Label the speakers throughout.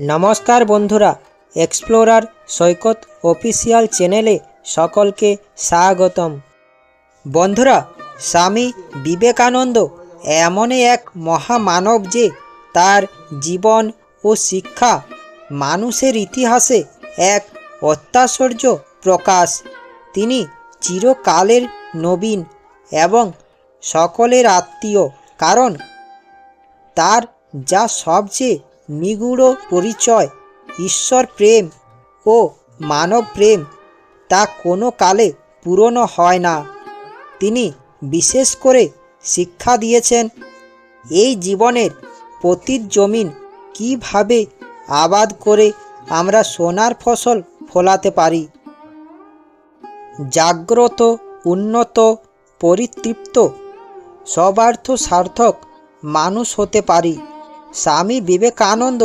Speaker 1: নমস্কার বন্ধুরা এক্সপ্লোরার সৈকত অফিসিয়াল চ্যানেলে সকলকে স্বাগতম। বন্ধুরা, স্বামী বিবেকানন্দ এমনই এক মহামানব যে তার জীবন ও শিক্ষা মানুষের ইতিহাসে এক অত্যাশ্চর্য প্রকাশ। তিনি চিরকালের নবীন এবং সকলের আত্মীয়। কারণ তার যা সবচেয়ে নিগুড় পরিচয়, ঈশ্বর প্রেম ও মানব প্রেম তা কোনো কালে পূরণ হয় না। তিনি বিশেষ করে শিক্ষা দিয়েছেন এই জীবনের পতিত জমিন কীভাবে আবাদ করে আমরা সোনার ফসল ফলাতে পারি। জাগ্রত, উন্নত, পরিতৃপ্ত, সবার্থ সার্থক মানুষ হতে পারি। স্বামী বিবেকানন্দ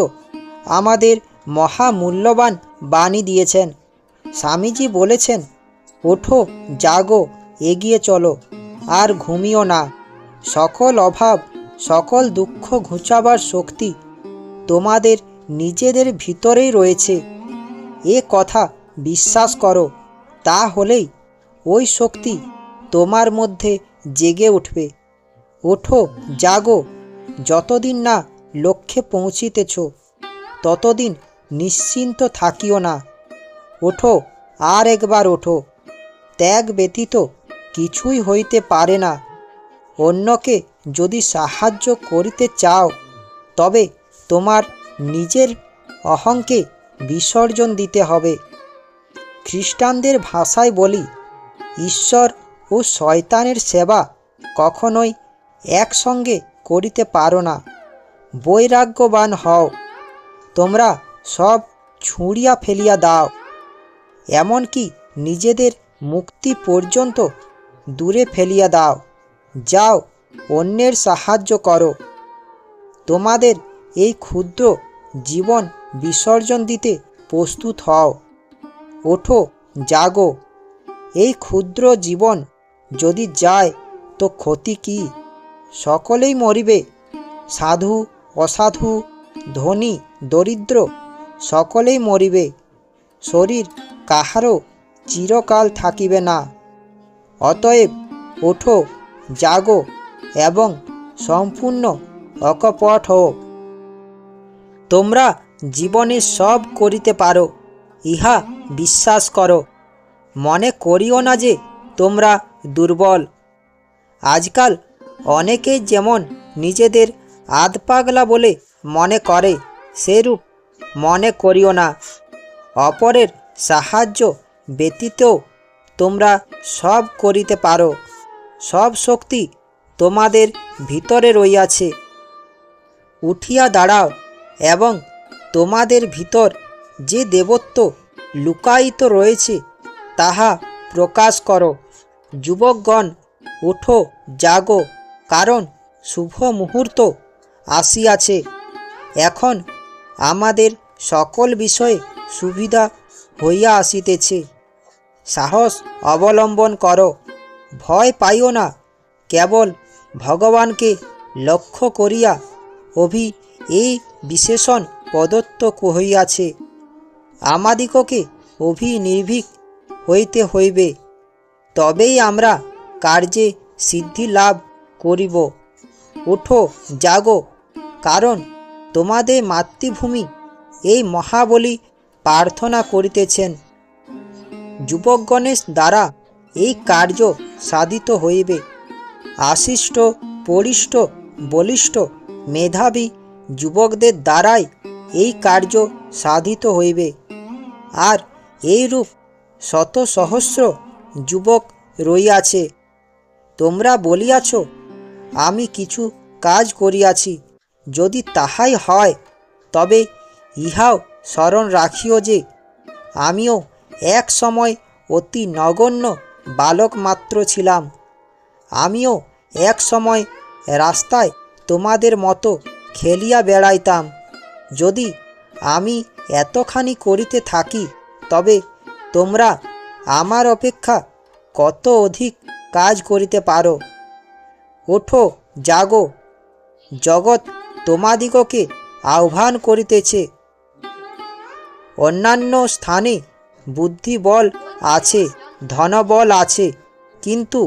Speaker 1: আমাদের মহামূল্যবান বাণী দিয়েছেন। স্বামীজি বলেছেন, ওঠো, জাগো, এগিয়ে চলো, আর ঘুমিও না। সকল অভাব, সকল দুঃখ ঘুচাবার শক্তি তোমাদের নিজেদের ভিতরেই রয়েছে। এ কথা বিশ্বাস করো, তা হলেই ওই শক্তি তোমার মধ্যে জেগে উঠবে। ওঠো, জাগো, যতদিন না লক্ষ্যে পৌঁছিতেছ, ততদিন নিশ্চিন্ত থাকিও না। ওঠো, আর একবার ওঠো। ত্যাগ ব্যতীত কিছুই হইতে পারে না। অন্যকে যদি সাহায্য করিতে চাও, তবে তোমার নিজের অহংকে বিসর্জন দিতে হবে। খ্রিস্টানদের ভাষায় বলি, ঈশ্বর ও শয়তানের সেবা কখনোই একসঙ্গে করিতে পারো না। বৈরাগ্যবান হও। তোমরা সব ছুঁড়িয়া ফেলিয়া দাও। এমনকি নিজেদের মুক্তি পর্যন্ত দূরে ফেলিয়া দাও। যাও, অন্যের সাহায্য করো। তোমাদের এই ক্ষুদ্র জীবন বিসর্জন দিতে প্রস্তুত হও। ওঠো, জাগো। এই ক্ষুদ্র জীবন যদি যায়, তো ক্ষতি কি? সকলেই মরিবে। সাধু অসাধু, ধনী, দরিদ্র সকলেই মরিবে। শরীর কাহারও চিরকাল থাকিবে না। অতএব ওঠো, জাগো এবং সম্পূর্ণ অকপট হও। তোমরা জীবনে সব করিতে পারো, ইহা বিশ্বাস করো। মনে করিও না যে তোমরা দুর্বল। আজকাল অনেকেই যেমন নিজেদের আধপাগলা বলে মনে করে, সেরূপ মনে করিও না। অপরের সাহায্য ব্যতীতও তোমরা সব করিতে পারো। সব শক্তি তোমাদের ভিতরে রইয়াছে। উঠিয়া দাঁড়াও এবং তোমাদের ভিতর যে দেবত্ব লুকায়িত রয়েছে, তাহা প্রকাশ করো। যুবকগণ ওঠো জাগো, কারণ শুভ মুহূর্ত আসিয়াছে। এখন আমাদের সকল বিষয়ে সুবিধা হইয়া আসিতেছে। সাহস অবলম্বন করো। ভয় পাইও না। কেবল ভগবানকে লক্ষ্য করিয়া অভি এই বিশেষণ প্রদত্ত হইয়াছে। আমাদিগকে অভিনির্ভীক হইতে হইবে। তবেই আমরা কার্যে সিদ্ধি লাভ করিব। ওঠো জাগো কারণ তোমাদের মাতৃভূমি এই মহাবলী প্রার্থনা করিতেছেন। যুবকগণের দ্বারা এই কার্য সাধিত হইবে। আশিষ্ট, পরিষ্ট, বলিষ্ঠ মেধাবী যুবকদের দ্বারাই এই কার্য সাধিত হইবে। আর এইরূপ শত সহস্র যুবক রইয়াছে, তোমরা বলিয়াছ, আমি কিছু কাজ করিয়াছি। যদি তাহাই হয়, তবে ইহাও স্মরণ রাখিও যে আমিও এক সময় অতি নগণ্য বালক মাত্র ছিলাম। আমিও এক সময় রাস্তায় তোমাদের মতো খেলিয়া বেড়াইতাম। যদি আমি এতখানি করিতে থাকি, তবে তোমরা আমার অপেক্ষা কত অধিক কাজ করিতে পারো। ওঠো, জাগো। জগৎ তোমাদিগকে আহ্বান করিতেছে। অন্যান্য স্থানে বুদ্ধিবল আছে, ধনবল আছে, কিন্তু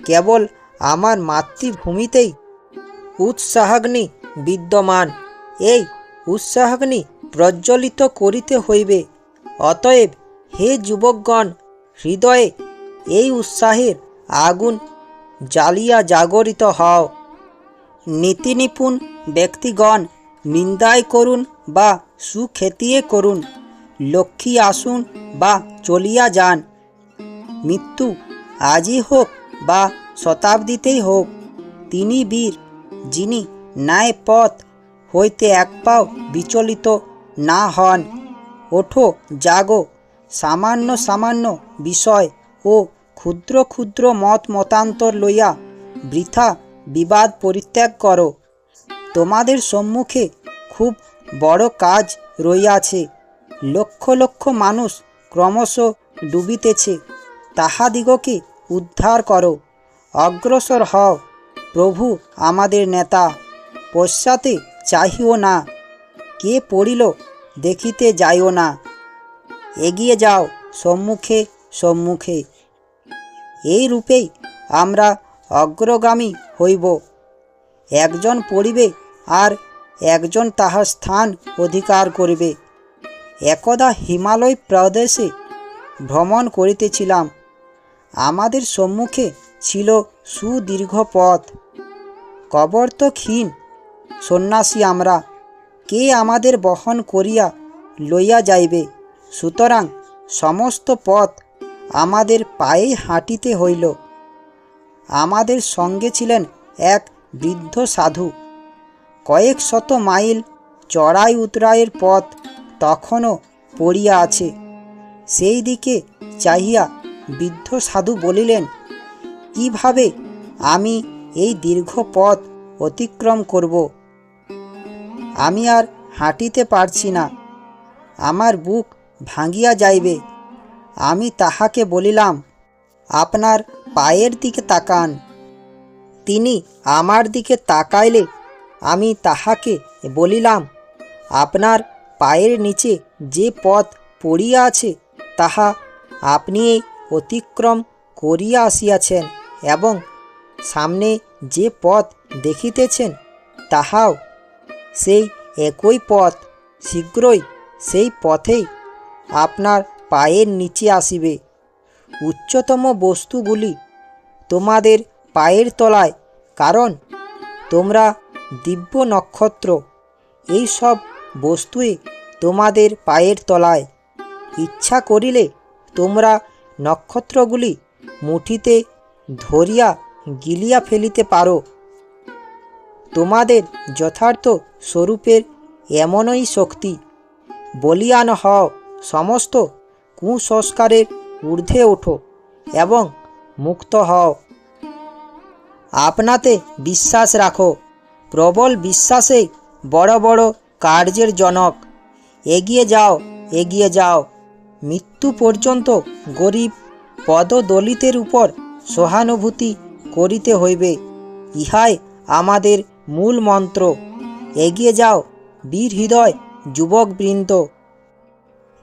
Speaker 1: কেবল আমার মাতৃভূমিতেই উৎসাহাগ্নি বিদ্যমান। এই উৎসাহাগ্নি প্রজ্বলিত করিতে হইবে। অতএব হে যুবকগণ, হৃদয়ে এই উৎসাহের আগুন জ্বালিয়া জাগরিত হও। নীতিনিপুণ ব্যক্তিগণ নিন্দায় করুন বা সুখ্যাতিয়ে করুন, লক্ষ্মী আসুন বা চলিয়া যান, মৃত্যু আজই হোক বা শতাব্দীতেই হোক, তিনি বীর, যিনি ন্যায় পথ হইতে এক পাও বিচলিত না হন। ওঠো, জাগো, সামান্য সামান্য বিষয় ও ক্ষুদ্র ক্ষুদ্র মত মতান্তর লইয়া বৃথা বিবাদ পরিত্যাগ করো। তোমাদের সম্মুখে খুব বড় কাজ রইয়াছে। লক্ষ লক্ষ মানুষ ক্রমশ ডুবিতেছে। তাহাদিগকে উদ্ধার করো। অগ্রসর হও, প্রভু আমাদের নেতা। পশ্চাতে চাহিও না। কে পড়িল দেখিতে যাইও না। এগিয়ে যাও সম্মুখে সম্মুখে। এই রূপেই আমরা অগ্রগামী হইব। একজন পড়িবে আর একজন তাহার স্থান অধিকার করিবে। একদা হিমালয় প্রদেশে ভ্রমণ করিতেছিলাম। আমাদের সম্মুখে ছিল সুদীর্ঘ পথ। কবর তো ক্ষীণ সন্ন্যাসী আমরা, কে আমাদের বহন করিয়া লইয়া যাইবে? সুতরাং সমস্ত পথ আমাদের পায়ে হাঁটিতে হইল। আমাদের সঙ্গে ছিলেন এক বৃদ্ধ সাধু। কয়েক শত মাইল চড়াই উতরাইয়ের পথ তখনও পড়িয়া আছে। সেই দিকে চাহিয়া বৃদ্ধ সাধু বলিলেন, কীভাবে আমি এই দীর্ঘ পথ অতিক্রম করব? আমি আর হাঁটিতে পারছি না। আমার বুক ভাঙিয়া যাইবে। আমি তাহাকে বলিলাম, আপনার পায়ের দিকে তাকান। তিনি আমার দিকে তাকাইলে আমি তাহাকে বলিলাম, আপনার পায়ের নিচে যে পথ পড়িয়া আছে, তাহা আপনি অতিক্রম করিয়া আসিয়াছেন এবং সামনে যে পথ দেখিতেছেন, তাহাও সেই একই পথ, শীঘ্রই সেই পথেই আপনার পায়ের নিচে আসিবে। উচ্চতম বস্তুগুলি তোমাদের পায়ের তলায়, কারণ তোমরা দিব্য নক্ষত্র। এই সব বস্তুই তোমাদের পায়ের তলায়। ইচ্ছা করিলে তোমরা নক্ষত্রগুলি মুঠিতে ধরিয়া গিলিয়া ফেলিতে পারো। তোমাদের যথার্থ স্বরূপের এমনই শক্তি। বলিয়ান হও, সমস্ত কুসংস্কারের ঊর্ধ্বে ওঠো এবং মুক্ত হও। আপনাতে বিশ্বাস রাখো। প্রবল বিশ্বাসে বড় বড় কার্যের জনক। এগিয়ে যাও এগিয়ে যাও। মৃত্যু পর্যন্ত গরিব পদদলিতের উপর সহানুভূতি করিতে হইবে। ইহাই আমাদের মূল মন্ত্র। এগিয়ে যাও, বীর হৃদয়, যুবকবৃন্দ।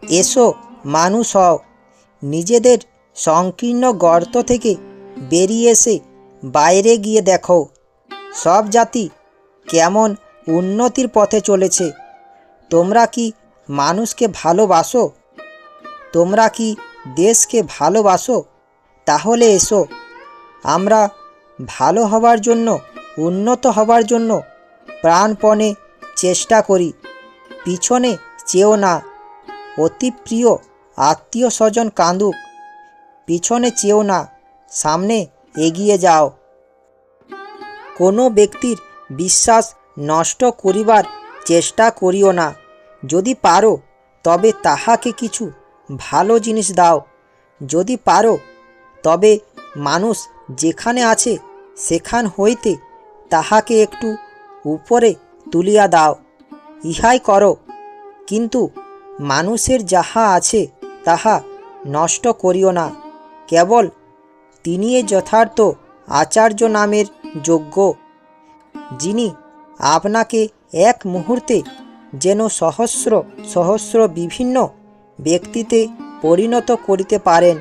Speaker 1: এসো, মানুষ হও। নিজেদের সংকীর্ণ গর্ত থেকে বেরিয়ে এসে বাইরে গিয়ে দেখো। সব জাতি কেমন উন্নতির পথে চলেছে। তোমরা কি মানুষকে ভালোবাসো? তোমরা কি দেশকে ভালোবাসো? তাহলে এসো। আমরা ভালো হবার জন্য, উন্নত হবার জন্য প্রাণপণে চেষ্টা করি। পিছনে চেও না। অতি প্রিয় আত্মীয় স্বজন কাঁদুক। পিছনে চেও না। সামনে এগিয়ে যাও। কোনো ব্যক্তির বিশ্বাস নষ্ট করিবার চেষ্টা করিও না। যদি পারো, তবে তাহাকে কিছু ভালো জিনিস দাও। যদি পারো, তবে মানুষ যেখানে আছে সেখান হইতে তাহাকে একটু উপরে তুলিয়া দাও। ইহাই করো, কিন্তু মানুষের যাহা আছে তাহা নষ্ট করিও না। কেবল তিনি যথার্থ আচার্য নামের যোগ্য। যিনি আপনাকে এক মুহূর্তে যেন সহস্র সহস্র বিভিন্ন ব্যক্তিতে পরিণত করিতে পারেন।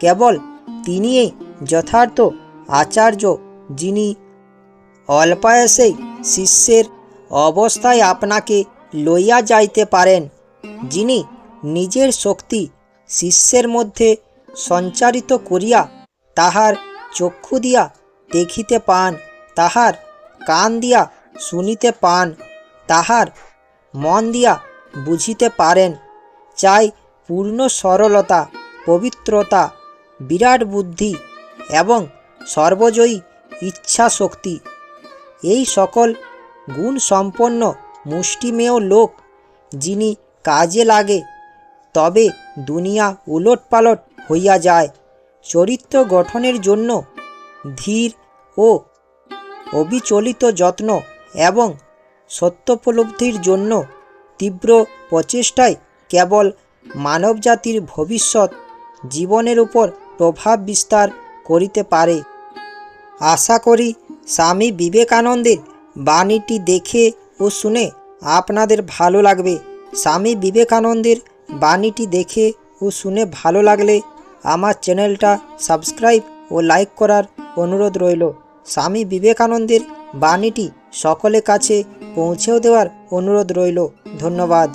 Speaker 1: কেবল তিনিই যথার্থ আচার্য, যিনি অল্পায়সেই শিষ্যের অবস্থায় আপনাকে লইয়া যাইতে পারেন, যিনি নিজের শক্তি শিষ্যের মধ্যে সঞ্চারিত করিয়া তাহার চক্ষু দিয়া দেখিতে পান, তাহার কান দিয়া শুনিতে পান, তাহার মন দিয়া বুঝিতে পারেন। চাই পূর্ণ সরলতা, পবিত্রতা, বিরাট বুদ্ধি এবং সর্বজয়ী ইচ্ছা শক্তি এই সকল গুণ সম্পন্ন মুষ্টিমেয় লোক যিনি কাজে লাগে, তবে দুনিয়া উলটপালট হইয়া যায়। চরিত্র গঠনের জন্য ধীর ও অবিচলিত যত্ন এবং সত্যোপলব্ধির জন্য তীব্র প্রচেষ্টায় কেবল মানবজাতির ভবিষ্যৎ জীবনের উপর প্রভাব বিস্তার করিতে পারে। আশা করি স্বামী বিবেকানন্দের বাণীটি দেখে ও শুনে আপনাদের ভালো লাগবে। স্বামী বিবেকানন্দের বাণীটি দেখে ও শুনে ভালো লাগলে আমার চ্যানেলটা সাবস্ক্রাইব ও লাইক করার অনুরোধ রইল। স্বামী বিবেকানন্দের বাণীটি সকলের কাছে পৌঁছেও দেওয়ার অনুরোধ রইল। ধন্যবাদ।